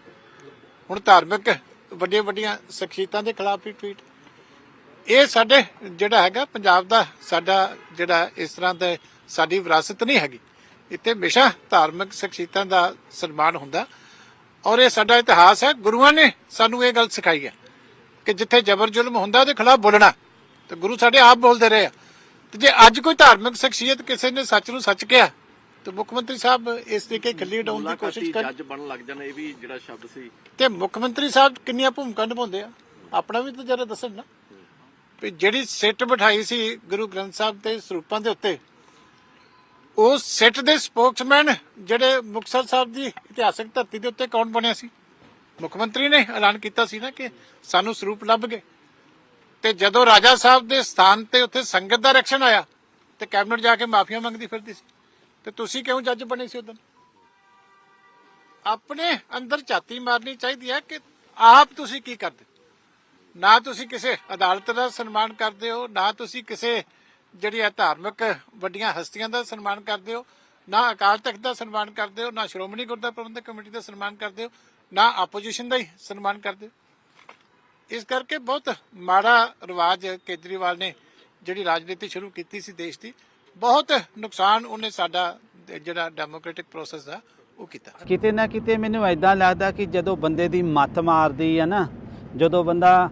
ਹੁਣ ਧਾਰਮਿਕ ਵੱਡੀਆਂ ਵੱਡੀਆਂ ਸ਼ਖਸੀਅਤਾਂ ਦੇ ਖਿਲਾਫ ਵੀ ਟਵੀਟ ਇਹ ਸਾਡੇ ਜਿਹੜਾ ਹੈਗਾ, ਪੰਜਾਬ ਦਾ ਸਾਡਾ ਜਿਹੜਾ ਇਸ ਤਰ੍ਹਾਂ ਦਾ ਸਾਡੀ ਵਿਰਾਸਤ ਨਹੀਂ ਹੈਗੀ। ਇੱਥੇ ਹਮੇਸ਼ਾ ਧਾਰਮਿਕ ਸ਼ਖਸੀਅਤਾਂ ਦਾ ਸਨਮਾਨ ਹੁੰਦਾ। ਔਰ ਇਹ ਸਾਡਾ ਇਤਿਹਾਸ ਹੈ, ਗੁਰੂਆਂ ਨੇ ਸਾਨੂੰ ਇਹ ਗੱਲ ਸਿਖਾਈ ਹੈ ਕਿ ਜਿੱਥੇ ਜ਼ਬਰ ਜ਼ੁਲਮ ਹੁੰਦਾ, ਉਹਦੇ ਖਿਲਾਫ ਬੋਲਣਾ। ਤੇ ਗੁਰੂ ਸਾਡੇ ਆਪ ਬੋਲਦੇ ਰਹੇ ਆ। ਤੇ ਜੇ ਅੱਜ ਕੋਈ ਧਾਰਮਿਕ ਸ਼ਖਸੀਅਤ ਕਿਸੇ ਨੇ ਸੱਚ ਨੂੰ ਸੱਚ ਕਿਹਾ ਤੇ ਮੁੱਖ ਮੰਤਰੀ ਸਾਹਿਬ ਇਸ ਤਰੀਕੇ ਖੱਲੀ ਡਾਉਣ ਦੀ ਕੋਸ਼ਿਸ਼ ਕਰ ਜੱਜ ਬਣਨ ਲੱਗ ਜਾਣ ਇਹ ਵੀ ਜਿਹੜਾ ਸ਼ਬਦ ਸੀ। ਤੇ ਮੁੱਖ ਮੰਤਰੀ ਸਾਹਿਬ ਕਿੰਨੀਆਂ ਭੂਮਿਕਾ ਨਿਭਾਉਂਦੇ ਆ? ਆਪਣਾ ਵੀ ਤਾਂ ਜਰਾ ਦੱਸਣ ਨਾ। ਵੀ ਜਿਹੜੀ ਸਿੱਟ ਬਿਠਾਈ ਸੀ ਗੁਰੂ ਗ੍ਰੰਥ ਸਾਹਿਬ ਦੇ ਸਰੂਪਾਂ ਦੇ ਉੱਤੇ ਉਹ ਸਿੱਟ ਦੇ ਸਪੋਕਸਮੈਨ ਜਿਹੜੇ ਮੁਕਤਸਰ ਸਾਹਿਬ ਦੀ ਇਤਿਹਾਸਕ ਧਰਤੀ ਦੇ ਉੱਤੇ ਕੌਣ ਬਣਿਆ ਸੀ? ਮੁੱਖ ਮੰਤਰੀ ਨੇ ਐਲਾਨ ਕੀਤਾ ਸੀ ਨਾ ਕਿ ਸਾਨੂੰ ਸਰੂਪ ਲੱਭ ਗਏ। ਤੇ ਜਦੋਂ ਰਾਜਾ ਸਾਹਿਬ ਦੇ ਸਥਾਨ ਤੇ ਉੱਥੇ ਸੰਗਤ ਦਾ ਰੈਕਸ਼ਨ ਆਇਆ ਤੇ ਕੈਬਨਿਟ ਜਾ ਕੇ ਮਾਫੀਆ ਮੰਗਦੀ ਫਿਰਦੀ ਸੀ। ਤੇ ਤੁਸੀਂ ਕਿਉਂ ਜੱਜ ਬਣੇ ਸੀ ਉਦੋਂ? ਆਪਣੇ ਅੰਦਰ ਝਾਤੀ ਮਾਰਨੀ ਚਾਹੀਦੀ ਹੈ ਕਿ ਆਪ ਤੁਸੀਂ ਕੀ ਕਰਦੇ? ਨਾ ਤੁਸੀਂ ਕਿਸੇ ਅਦਾਲਤ ਦਾ ਸਨਮਾਨ ਕਰਦੇ ਹੋ, ਨਾ ਤੁਸੀਂ ਕਿਸੇ ਜਿਹੜੀਆਂ ਧਾਰਮਿਕ ਵੱਡੀਆਂ ਹਸਤੀਆਂ ਦਾ ਸਨਮਾਨ ਕਰਦੇ ਹੋ, ਨਾ ਅਕਾਲ ਤਖਤ ਦਾ ਸਨਮਾਨ ਕਰਦੇ ਹੋ, ਨਾ ਸ਼੍ਰੋਮਣੀ ਗੁਰਦੁਆਰਾ ਪ੍ਰਬੰਧਕ ਕਮੇਟੀ ਦਾ ਸਨਮਾਨ ਕਰਦੇ ਹੋ, ਨਾ ਆਪੋਜੀਸ਼ਨ ਦਾ ਹੀ ਸਨਮਾਨ ਕਰਦੇ ਹੋ। ਇਸ ਕਰਕੇ ਬਹੁਤ ਮਾੜਾ ਰਿਵਾਜ ਕੇਜਰੀਵਾਲ ਨੇ ਜਿਹੜੀ ਰਾਜਨੀਤੀ ਸ਼ੁਰੂ ਕੀਤੀ ਸੀ ਦੇਸ਼ ਦੀ ਬਹੁਤ ਨੁਕਸਾਨ ਉਹਨੇ ਸਾਡਾ ਜਿਹੜਾ ਡੈਮੋਕ੍ਰੈਟਿਕ ਪ੍ਰੋਸੈਸ ਦਾ, ਉਹ ਕੀਤਾ ਕਿਤੇ ਨਾ ਕਿਤੇ ਮੈਨੂੰ ਐਦਾਂ ਲੱਗਦਾ ਕਿ ਜਦੋਂ ਬੰਦੇ ਦੀ ਮੱਤ ਮਾਰਦੀ ਹੈ ਨਾ, ਜਦੋਂ ਬੰਦਾ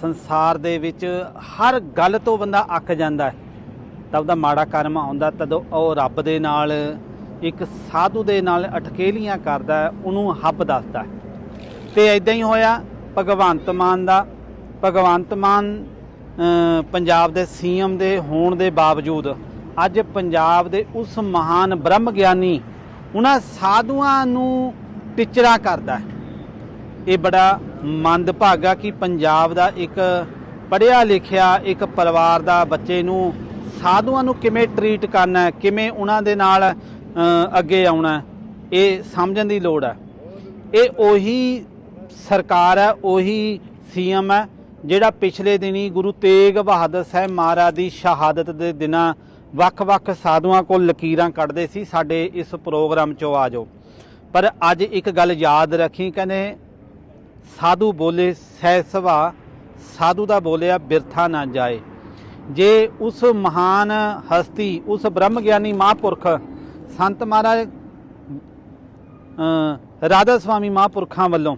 ਸੰਸਾਰ ਦੇ ਵਿੱਚ ਹਰ ਗੱਲ ਤੋਂ ਬੰਦਾ ਅੱਕ ਜਾਂਦਾ ਹੈ, ਤਾਂ ਉਹਦਾ ਮਾੜਾ ਕਰਮ ਆਉਂਦਾ, ਤਦੋਂ ਉਹ ਰੱਬ ਦੇ ਨਾਲ, ਇੱਕ ਸਾਧੂ ਦੇ ਨਾਲ ਅਟਕੇਲੀਆਂ ਕਰਦਾ ਉਹਨੂੰ ਹੱਬ ਦੱਸਦਾ ਹੈ। ਤੇ ਐਦਾਂ ਹੀ ਹੋਇਆ, ਭਗਵੰਤ ਮਾਨ ਦਾ, ਭਗਵੰਤ ਮਾਨ ਪੰਜਾਬ ਦੇ ਸੀਐਮ ਦੇ ਹੋਣ ਦੇ ਬਾਵਜੂਦ ਅੱਜ ਪੰਜਾਬ ਦੇ ਉਸ ਮਹਾਨ ਬ੍ਰਹਮ ਗਿਆਨੀ ਉਹਨਾਂ ਸਾਧੂਆਂ ਨੂੰ ਟਿਚਰਾ ਕਰਦਾ ਹੈ। ਇਹ ਬੜਾ ਮੰਦਭਾਗਾ ਕਿ ਪੰਜਾਬ ਦਾ ਇੱਕ ਪੜ੍ਹਿਆ ਲਿਖਿਆ ਇੱਕ ਪਰਿਵਾਰ ਦਾ ਬੱਚੇ ਨੂੰ ਸਾਧੂਆਂ ਨੂੰ ਕਿਵੇਂ ਟਰੀਟ ਕਰਨਾ ਕਿਵੇਂ ਉਹਨਾਂ ਦੇ ਨਾਲ ਅੱਗੇ ਆਉਣਾ ਇਹ ਸਮਝਣ ਦੀ ਲੋੜ ਹੈ। ਇਹ ਉਹੀ ਸਰਕਾਰ ਹੈ, ਉਹੀ ਸੀਐਮ ਹੈ, ਜਿਹੜਾ ਪਿਛਲੇ ਦਿਨੀ ਗੁਰੂ ਤੇਗ ਬਹਾਦਰ ਸਾਹਿਬ ਮਹਾਰਾਜ ਦੀ ਸ਼ਹਾਦਤ ਦੇ ਦਿਨਾਂ ਵੱਖ-ਵੱਖ ਸਾਧੂਆਂ ਕੋਲ ਲਕੀਰਾਂ ਕੱਢਦੇ ਸੀ, ਸਾਡੇ ਇਸ ਪ੍ਰੋਗਰਾਮ 'ਚੋਂ ਆ ਜਾਓ। ਪਰ ਅੱਜ ਇੱਕ ਗੱਲ ਯਾਦ ਰੱਖੀ, ਕਹਿੰਦੇ ਸਾਧੂ ਬੋਲੇ ਸਹਿ ਸੁਭਾ ਸਾਧੂ ਦਾ ਬੋਲਿਆ ਬਿਰਥਾ ਨਾ ਜਾਏ। ਜੇ ਉਸ ਮਹਾਨ ਹਸਤੀ, ਉਸ ਬ੍ਰਹਮ ਗਿਆਨੀ ਮਹਾਂਪੁਰਖ ਸੰਤ ਮਹਾਰਾਜ ਰਾਧਾ ਸਵਾਮੀ ਮਹਾਂਪੁਰਖਾਂ ਵੱਲੋਂ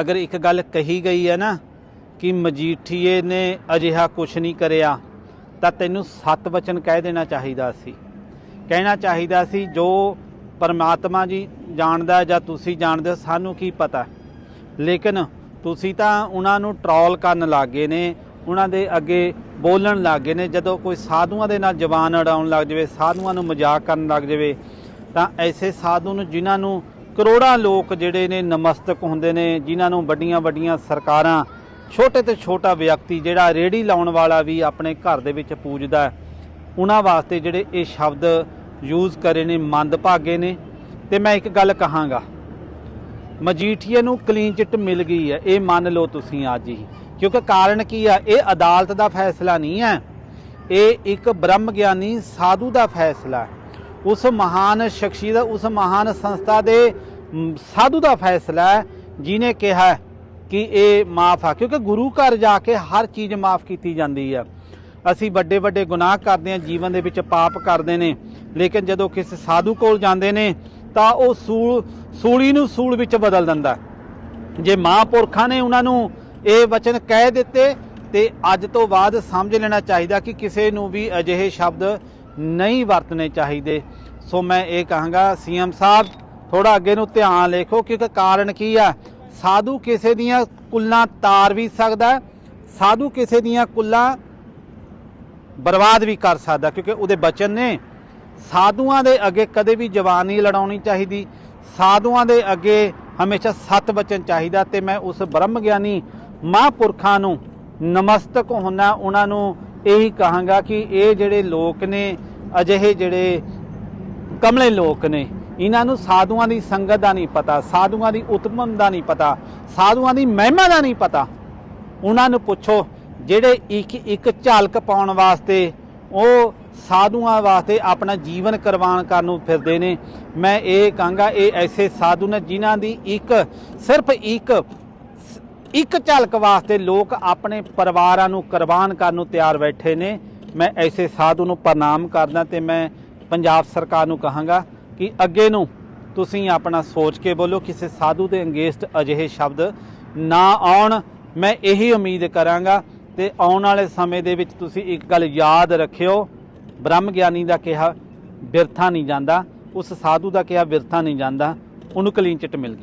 ਅਗਰ ਇੱਕ ਗੱਲ ਕਹੀ ਗਈ ਹੈ ਨਾ, ਕਿ ਮਜੀਠੀਏ ਨੇ ਅਜਿਹਾ ਕੁਝ ਨਹੀਂ ਕਰਿਆ ਤਾਂ ਤੈਨੂੰ ਸੱਤ ਵਚਨ ਕਹਿ ਦੇਣਾ ਚਾਹੀਦਾ ਸੀ। ਕਹਿਣਾ ਚਾਹੀਦਾ ਸੀ, ਜੋ ਪਰਮਾਤਮਾ ਜੀ ਜਾਣਦਾ ਜਾਂ ਤੁਸੀਂ ਜਾਣਦੇ ਹੋ, ਸਾਨੂੰ ਕੀ ਪਤਾ। ਲੇਕਿਨ ਤੁਸੀਂ ਤਾਂ ਉਹਨਾਂ ਨੂੰ ਟਰੋਲ ਕਰਨ ਲੱਗੇ ਨੇ, ਉਹਨਾਂ ਦੇ ਅੱਗੇ ਬੋਲਣ ਲੱਗੇ ਨੇ। ਜਦੋਂ ਕੋਈ ਸਾਧੂਆਂ ਦੇ ਨਾਲ ਜ਼ਬਾਨ ਅੜਾਉਣ ਲੱਗ ਜਾਵੇ, ਸਾਧੂਆਂ ਨੂੰ ਮਜ਼ਾਕ ਕਰਨ ਲੱਗ ਜਾਵੇ, ਤਾਂ ਐਸੇ ਸਾਧੂ ਨੂੰ ਜਿਨ੍ਹਾਂ ਨੂੰ ਕਰੋੜਾਂ ਲੋਕ ਜਿਹੜੇ ਨੇ ਨਮਸਤਕ ਹੁੰਦੇ ਨੇ, ਜਿਨ੍ਹਾਂ ਨੂੰ ਵੱਡੀਆਂ ਵੱਡੀਆਂ ਸਰਕਾਰਾਂ ਛੋਟੇ ਤੋਂ ਛੋਟਾ ਵਿਅਕਤੀ ਜਿਹੜਾ ਰੇੜੀ ਲਾਉਣ ਵਾਲਾ ਵੀ ਆਪਣੇ ਘਰ ਦੇ ਵਿੱਚ ਪੂਜਦਾ ਉਹਨਾਂ ਵਾਸਤੇ ਜਿਹੜੇ ਇਹ ਸ਼ਬਦ ਯੂਜ਼ ਕਰੇ ਨੇ, ਮੰਦਭਾਗੇ ਨੇ। ਤੇ ਮੈਂ ਇੱਕ ਗੱਲ ਕਹਾਂਗਾ, ਮਜੀਠੀਏ ਨੂੰ ਕਲੀਨ ਚਿੱਟ ਮਿਲ ਗਈ ਹੈ, ਇਹ ਮੰਨ ਲਓ ਤੁਸੀਂ ਅੱਜ ਹੀ। ਕਿਉਂਕਿ ਕਾਰਨ ਕੀ ਆ, ਇਹ ਅਦਾਲਤ ਦਾ ਫੈਸਲਾ ਨਹੀਂ ਹੈ, ਇਹ ਇੱਕ ਬ੍ਰਹਮ ਗਿਆਨੀ ਸਾਧੂ ਦਾ ਫੈਸਲਾ ਉਸ ਮਹਾਨ ਸ਼ਖਸੀ ਦਾ ਉਸ ਮਹਾਨ ਸੰਸਥਾ ਦੇ ਸਾਧੂ ਦਾ ਫੈਸਲਾ ਹੈ ਜਿਨੇ ਕਿਹਾ ਕਿ ਇਹ ਮਾਫ ਆ, ਕਿਉਂਕਿ ਗੁਰੂ ਘਰ ਜਾ ਕੇ ਹਰ ਚੀਜ਼ ਮਾਫ ਕੀਤੀ ਜਾਂਦੀ ਆ। ਅਸੀਂ ਵੱਡੇ ਵੱਡੇ ਗੁਨਾਹ ਕਰਦੇ ਹਾਂ ਜੀਵਨ ਦੇ ਵਿੱਚ ਪਾਪ ਕਰਦੇ ਨੇ, ਲੇਕਿਨ ਜਦੋਂ ਕਿਸੇ ਸਾਧੂ ਕੋਲ ਜਾਂਦੇ ਨੇ, ਤਾਂ ਉਹ ਸੂਲ, ਸੂਲੀ ਨੂੰ ਸੂਲ ਵਿੱਚ ਬਦਲ ਦਿੰਦਾ ਹੈ। ਜੇ ਮਹਾਂਪੁਰਖਾਂ ਨੇ ਉਹਨਾਂ ਨੂੰ ਇਹ ਵਚਨ ਕਹਿ ਦਿੱਤੇ, ਤੇ ਅੱਜ ਤੋਂ ਬਾਅਦ ਸਮਝ ਲੈਣਾ ਚਾਹੀਦਾ ਕਿ ਕਿਸੇ ਨੂੰ ਵੀ ਅਜਿਹੇ ਸ਼ਬਦ ਨਹੀਂ ਵਰਤਣੇ ਚਾਹੀਦੇ। ਸੋ ਮੈਂ ਇਹ ਕਹਾਂਗਾ, ਸੀਐਮ ਸਾਹਿਬ ਥੋੜਾ ਅੱਗੇ ਨੂੰ ਧਿਆਨ ਲਿਖੋ ਕਿਉਂਕਿ ਕਾਰਨ ਕੀ ਆ? ਸਾਧੂ ਕਿਸੇ ਦੀਆਂ ਕੁੱਲਾਂ ਤਾਰ ਵੀ ਸਕਦਾ ਸਾਧੂ ਕਿਸੇ ਦੀਆਂ ਕੁੱਲਾਂ ਬਰਬਾਦ ਵੀ ਕਰ ਸਕਦਾ ਕਿਉਂਕਿ ਉਹਦੇ ਬਚਨ ਨੇ ਸਾਧੂਆਂ ਦੇ ਅੱਗੇ ਕਦੇ ਵੀ ਜ਼ਬਾਨ ਨਹੀਂ ਲੜਾਉਣੀ ਚਾਹੀਦੀ, ਸਾਧੂਆਂ ਦੇ ਅੱਗੇ ਹਮੇਸ਼ਾ ਸਤ ਬਚਨ ਚਾਹੀਦਾ ਤੇ ਮੈਂ ਉਸ ਬ੍ਰਹਮ ਗਿਆਨੀ ਮਹਾਂਪੁਰਖਾਂ ਨੂੰ ਨਮਸਤਕ ਹੁੰਨਾ ਉਹਨਾਂ ਨੂੰ ਇਹੀ ਕਹਾਂਗਾ ਕਿ ਇਹ ਜਿਹੜੇ ਲੋਕ ਨੇ, ਅਜਿਹੇ ਜਿਹੜੇ ਕਮਲੇ ਲੋਕ ਨੇ ਇਹਨਾਂ ਨੂੰ ਸਾਧੂਆਂ ਦੀ ਸੰਗਤ ਦਾ ਨਹੀਂ ਪਤਾ, ਸਾਧੂਆਂ ਦੀ ਉਤਮਨ ਦਾ ਨਹੀਂ ਪਤਾ, ਸਾਧੂਆਂ ਦੀ ਮਹਿਮਾ ਦਾ ਨਹੀਂ ਪਤਾ। ਉਹਨਾਂ ਨੂੰ ਪੁੱਛੋ, ਜਿਹੜੇ ਇੱਕ ਇੱਕ ਝਲਕ ਪਾਉਣ ਵਾਸਤੇ, ਉਹ ਸਾਧੂਆਂ ਵਾਸਤੇ ਆਪਣਾ ਜੀਵਨ ਕੁਰਬਾਨ ਕਰਨ ਨੂੰ ਫਿਰਦੇ ਨੇ। ਮੈਂ ਇਹ ਕਹਾਂਗਾ, ਇਹ ਐਸੇ ਸਾਧੂ ਨੇ ਜਿਨ੍ਹਾਂ ਦੀ ਇੱਕ, ਸਿਰਫ ਇੱਕ ਇੱਕ ਝਲਕ ਵਾਸਤੇ ਲੋਕ ਆਪਣੇ ਪਰਿਵਾਰਾਂ ਨੂੰ ਕੁਰਬਾਨ ਕਰਨ ਨੂੰ ਤਿਆਰ ਬੈਠੇ ਨੇ। ਮੈਂ ਐਸੇ ਸਾਧੂ ਨੂੰ ਪ੍ਰਣਾਮ ਕਰਦਾ ਤੇ ਮੈਂ ਪੰਜਾਬ ਸਰਕਾਰ ਨੂੰ ਕਹਾਂਗਾ ਕਿ ਅੱਗੇ ਨੂੰ ਤੁਸੀਂ ਆਪਣਾ ਸੋਚ ਕੇ ਬੋਲੋ, ਕਿਸੇ ਸਾਧੂ ਦੇ ਅੰਗੇਸਟ ਅਜਿਹੇ ਸ਼ਬਦ ਨਾ ਆਉਣ। ਮੈਂ ਇਹੀ ਉਮੀਦ ਕਰਾਂਗਾ ਤੇ ਆਉਣ ਵਾਲੇ ਸਮੇਂ ਦੇ ਵਿੱਚ ਤੁਸੀਂ ਇੱਕ ਗੱਲ ਯਾਦ ਰੱਖਿਓ। ਬ੍ਰਹਮ ਗਿਆਨੀ ਦਾ ਕਿਹਾ, ਬਿਰਥਾ ਨਹੀਂ ਜਾਂਦਾ। ਉਸ ਸਾਧੂ ਦਾ ਕਿਹਾ, ਬਿਰਥਾ ਨਹੀਂ ਜਾਂਦਾ। ਉਹਨੂੰ ਕਲੀਨ ਚਿੱਟ ਮਿਲ ਗਈ।